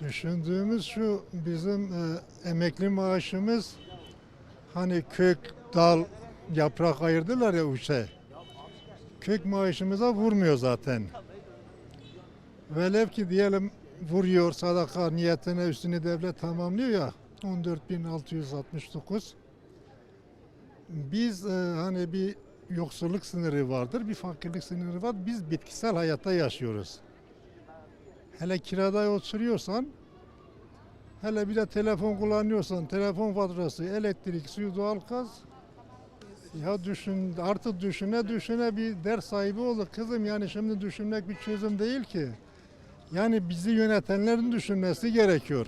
Düşündüğümüz şu bizim e, emekli maaşımız hani kök, dal, yaprak ayırdılar ya üçe. Kök maaşımıza vurmuyor zaten. Velev ki diyelim vuruyor sadaka niyetine üstünü devlet tamamlıyor ya 14.669. Biz e, hani bir yoksulluk sınırı vardır, bir fakirlik sınırı var. Biz bitkisel hayatta yaşıyoruz. Hele kirada oturuyorsan, hele bir de telefon kullanıyorsan, telefon faturası, elektrik, suyu, doğalgaz. Ya düşün, artık düşüne düşüne bir ders sahibi olduk kızım. Yani şimdi düşünmek bir çözüm değil ki. Yani bizi yönetenlerin düşünmesi gerekiyor.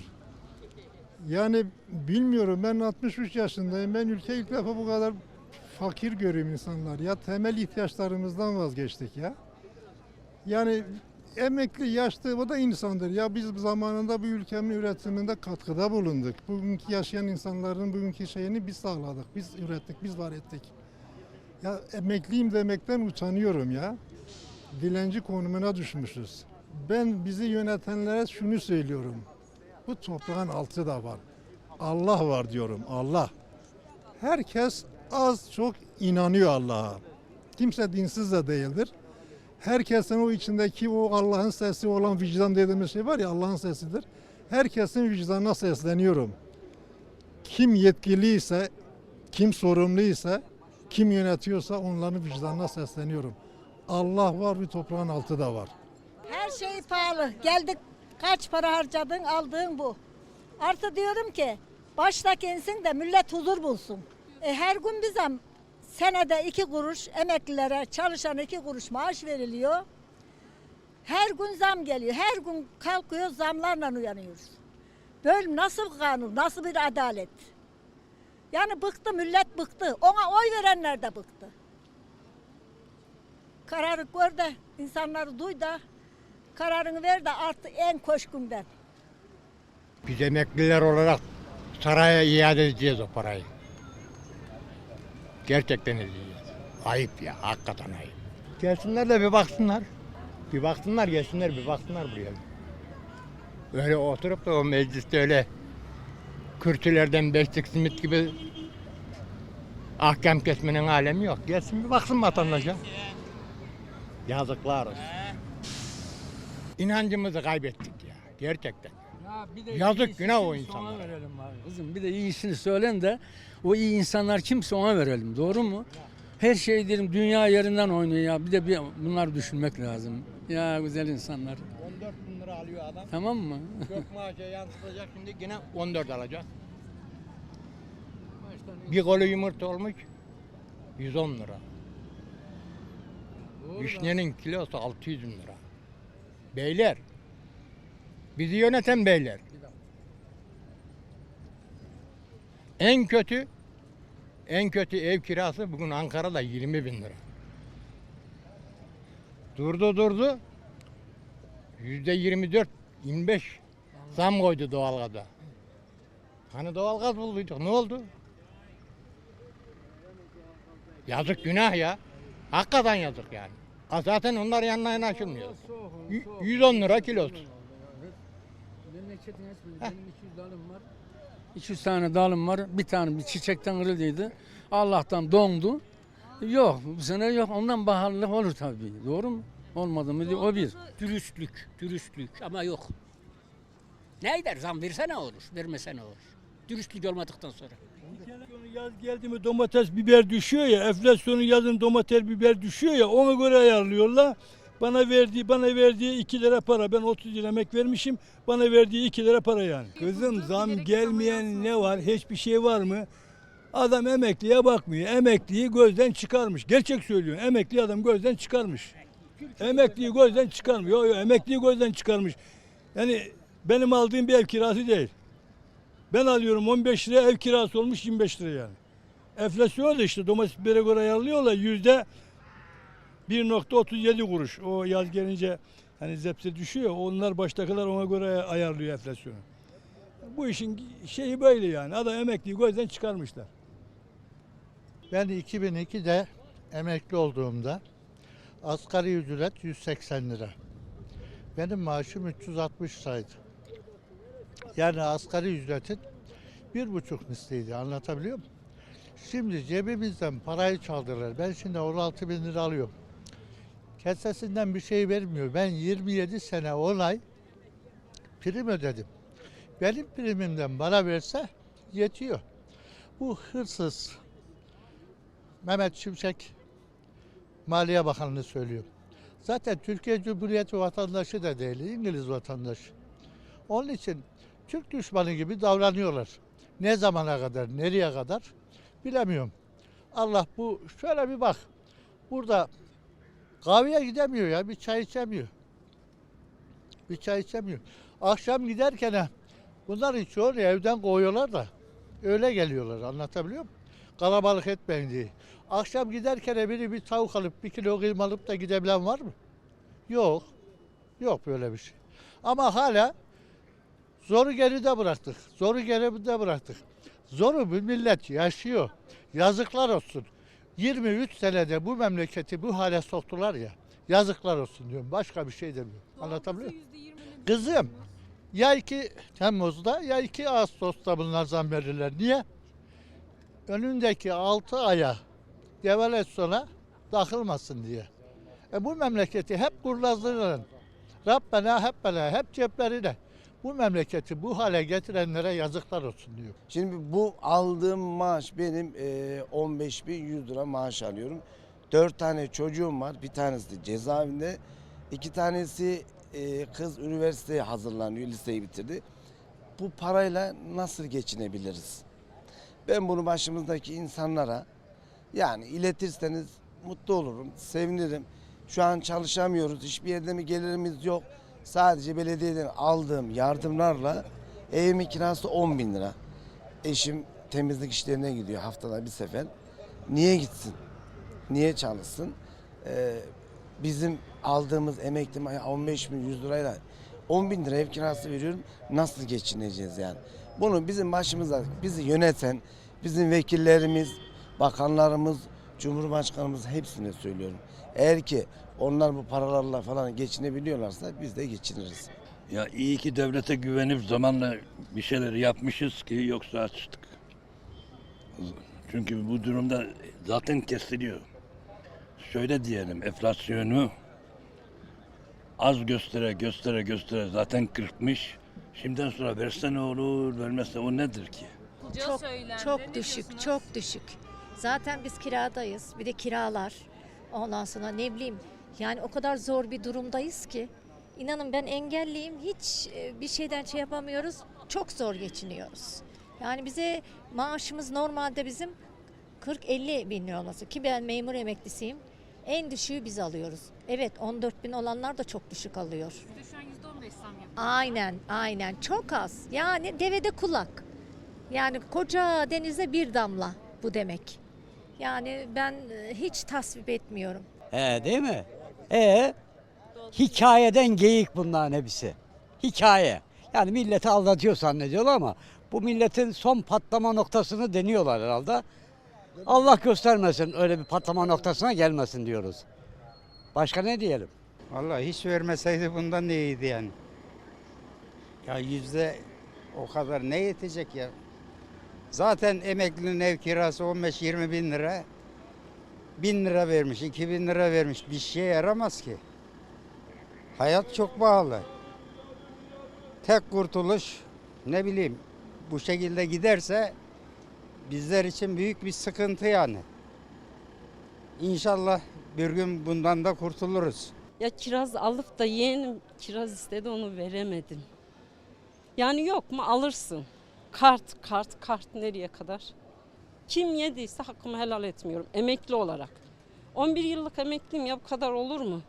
Yani bilmiyorum ben 63 yaşındayım. Ben ülke ilk defa bu kadar fakir görüyorum insanlar. Ya temel ihtiyaçlarımızdan vazgeçtik ya. Yani emekli yaşlı o da insandır. Ya biz zamanında bu ülkenin üretiminde katkıda bulunduk. Bugünkü yaşayan insanların bugünkü şeyini biz sağladık. Biz ürettik, biz var ettik. Ya emekliyim demekten utanıyorum ya. Dilenci konumuna düşmüşüz. Ben bizi yönetenlere şunu söylüyorum. Bu toprağın altı da var. Allah var diyorum. Allah. Herkes az çok inanıyor Allah'a. Kimse dinsiz de değildir. Herkesin o içindeki o Allah'ın sesi olan vicdan dediğimiz şey var ya Allah'ın sesidir. Herkesin vicdanına sesleniyorum. Kim yetkiliyse, kim sorumluysa, kim yönetiyorsa onların vicdanına sesleniyorum. Allah var bir toprağın altı da var. Her şey pahalı. Geldik kaç para harcadın aldığın bu. Artı diyorum ki başta insin de millet huzur bulsun. E, her gün bir zam senede iki kuruş emeklilere çalışan iki kuruş maaş veriliyor. Her gün zam geliyor. Her gün kalkıyoruz zamlarla uyanıyoruz. Böyle nasıl kanun, nasıl bir adalet? Yani bıktı millet bıktı. Ona oy verenler de bıktı. Kararı gör de insanları duy da kararını ver de artık en koşkundan. Biz emekliler olarak saraya iade edeceğiz o parayı. Gerçekten edeceğiz. Ayıp ya, hakikaten ayıp. Gelsinler de bir baksınlar. Bir baksınlar, gelsinler bir baksınlar buraya. Öyle oturup da o mecliste öyle kürtülerden beşlik simit gibi ahkam kesmenin alemi yok. Gelsin bir baksın vatandaşa. Yazıklar olsun. İnancımızı kaybettik ya, gerçekten. Ya bir de Yazık, günah o insanlara. verelim abi. Kızım bir de iyisini söylen de o iyi insanlar kimse ona verelim. Doğru mu? Her şey dedim dünya yerinden oynuyor ya. Bir de bir bunlar düşünmek lazım. Ya güzel insanlar. 14 bin lira alıyor adam. Tamam mı? Gök maaşı yansıtacak şimdi yine 14 alacak. Bir kolu yumurta olmuş 110 lira. Vişnenin kilosu 600 bin lira. Beyler. Bizi yöneten beyler. En kötü en kötü ev kirası bugün Ankara'da 20 bin lira. Durdu durdu. Yüzde 24, 25 zam koydu doğalgaza. Hani doğalgaz bulduyduk ne oldu? Yazık günah ya. Hakikaten yazık yani. Zaten onlar yanına yanaşılmıyor. Y- 110 lira kilosu. Memleketin ismini benim 200 dalım var. 200 tane dalım var. Bir tane bir çiçekten kırıldıydı. Allah'tan dondu. Yok bu sene yok. Ondan baharlılık olur tabii. Doğru mu? Olmadı mı? O bir. Dürüstlük, dürüstlük ama yok. Ne eder zam verse ne olur, vermese ne olur. Dürüstlük olmadıktan sonra. Yaz geldi mi domates biber düşüyor ya enflasyonu yazın domates biber düşüyor ya ona göre ayarlıyorlar. Bana verdiği bana verdiği 2 lira para ben 30 lira emek vermişim bana verdiği 2 lira para yani. Kızım zam gelmeyen ne var hiçbir şey var mı? Adam emekliye bakmıyor. Emekliyi gözden çıkarmış. Gerçek söylüyorum. Emekli adam gözden çıkarmış. Emekliyi gözden çıkarmıyor. Yok yok emekliyi gözden çıkarmış. Yani benim aldığım bir ev kirası değil. Ben alıyorum 15 lira ev kirası olmuş 25 lira yani. Enflasyon da işte domates bibere göre ayarlıyorlar yüzde 1.37 kuruş. O yaz gelince hani zepse düşüyor. Onlar baştakiler ona göre ayarlıyor enflasyonu. Bu işin şeyi böyle yani. Adam emekliyi gözden çıkarmışlar. Ben 2002'de emekli olduğumda asgari ücret 180 lira. Benim maaşım 360 liraydı. Yani asgari ücretin bir buçuk misliydi anlatabiliyor muyum? Şimdi cebimizden parayı çaldılar. Ben şimdi 16 bin lira alıyorum. Kesesinden bir şey vermiyor. Ben 27 sene 10 ay prim ödedim. Benim primimden bana verse yetiyor. Bu hırsız Mehmet Şimşek Maliye Bakanlığı söylüyor. Zaten Türkiye Cumhuriyeti vatandaşı da değil, İngiliz vatandaşı. Onun için Türk düşmanı gibi davranıyorlar. Ne zamana kadar, nereye kadar bilemiyorum. Allah bu şöyle bir bak. Burada kahveye gidemiyor ya, bir çay içemiyor. Bir çay içemiyor. Akşam giderken bunların çoğunu evden koyuyorlar da öyle geliyorlar anlatabiliyor muyum? Kalabalık etmeyin diye. Akşam giderken biri bir tavuk alıp bir kilo kıyma alıp da gidebilen var mı? Yok. Yok böyle bir şey. Ama hala zoru geride bıraktık. Zoru geride bıraktık. Zoru bu millet yaşıyor. Yazıklar olsun. 23 senede bu memleketi bu hale soktular ya. Yazıklar olsun diyorum. Başka bir şey demiyorum. Anlatabiliyor muyum? Kızım ya 2 Temmuz'da ya 2 Ağustos'ta bunlar zam verirler. Niye? Önündeki 6 aya devalüasyona takılmasın diye. E bu memleketi hep kurlazdırın. Rabbena hep bela hep ceplerine. Bu memleketi bu hale getirenlere yazıklar olsun diyor. Şimdi bu aldığım maaş benim eee 15.100 lira maaş alıyorum. Dört tane çocuğum var. Bir tanesi de cezaevinde. iki tanesi eee, kız üniversiteye hazırlanıyor. Liseyi bitirdi. Bu parayla nasıl geçinebiliriz? Ben bunu başımızdaki insanlara yani iletirseniz mutlu olurum, sevinirim. Şu an çalışamıyoruz, hiçbir yerde mi gelirimiz yok. Sadece belediyeden aldığım yardımlarla evimin kirası 10 bin lira. Eşim temizlik işlerine gidiyor haftada bir sefer. Niye gitsin? Niye çalışsın? Ee, bizim aldığımız emekli maaşı 15 bin 100 lirayla 10 bin lira ev kirası veriyorum. Nasıl geçineceğiz yani? Bunu bizim başımıza bizi yöneten bizim vekillerimiz, bakanlarımız, cumhurbaşkanımız hepsine söylüyorum. Eğer ki onlar bu paralarla falan geçinebiliyorlarsa biz de geçiniriz. Ya iyi ki devlete güvenip zamanla bir şeyler yapmışız ki yoksa açtık. Çünkü bu durumda zaten kesiliyor. Şöyle diyelim enflasyonu az göstere göstere göstere zaten kırpmış. Şimdiden sonra verse ne olur vermezse o nedir ki? Çok çok düşük, çok düşük. Zaten biz kiradayız. Bir de kiralar. Ondan sonra ne bileyim yani o kadar zor bir durumdayız ki. İnanın ben engelliyim. Hiç e, bir şeyden şey yapamıyoruz. Çok zor geçiniyoruz. Yani bize maaşımız normalde bizim 40-50 bin lira olması. Ki ben memur emeklisiyim. En düşüğü biz alıyoruz. Evet 14 bin olanlar da çok düşük alıyor. Şu an %15 zam yapıyor. Aynen, aynen. Çok az. Yani devede kulak. Yani koca denize bir damla bu demek. Yani ben e, hiç tasvip etmiyorum. He değil mi? E hikayeden geyik bunların hepsi. Hikaye. Yani milleti aldatıyor zannediyorlar ama bu milletin son patlama noktasını deniyorlar herhalde. Allah göstermesin öyle bir patlama noktasına gelmesin diyoruz. Başka ne diyelim? Vallahi hiç vermeseydi bundan ne iyiydi yani. Ya yüzde o kadar ne yetecek ya? Zaten emeklinin ev kirası 15-20 bin lira. Bin lira vermiş, 2 bin lira vermiş. Bir şeye yaramaz ki. Hayat çok pahalı. Tek kurtuluş ne bileyim bu şekilde giderse bizler için büyük bir sıkıntı yani. İnşallah bir gün bundan da kurtuluruz. Ya kiraz alıp da yeğenim kiraz istedi onu veremedim. Yani yok mu alırsın. Kart, kart, kart nereye kadar? Kim yediyse hakkımı helal etmiyorum emekli olarak. 11 yıllık emekliyim ya bu kadar olur mu?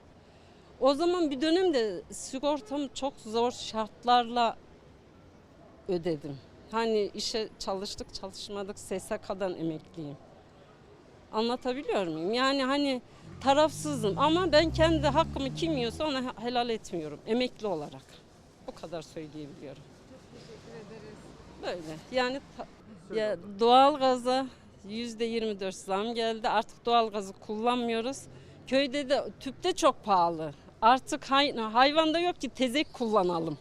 O zaman bir dönemde sigortamı çok zor şartlarla ödedim. Hani işe çalıştık çalışmadık SSK'dan emekliyim. Anlatabiliyor muyum? Yani hani tarafsızım ama ben kendi hakkımı kim yiyorsa ona helal etmiyorum emekli olarak. O kadar söyleyebiliyorum. Böyle yani ya doğalgaza yüzde 24 zam geldi. Artık doğalgazı kullanmıyoruz. Köyde de tüpte çok pahalı. Artık hay, hayvanda yok ki tezek kullanalım.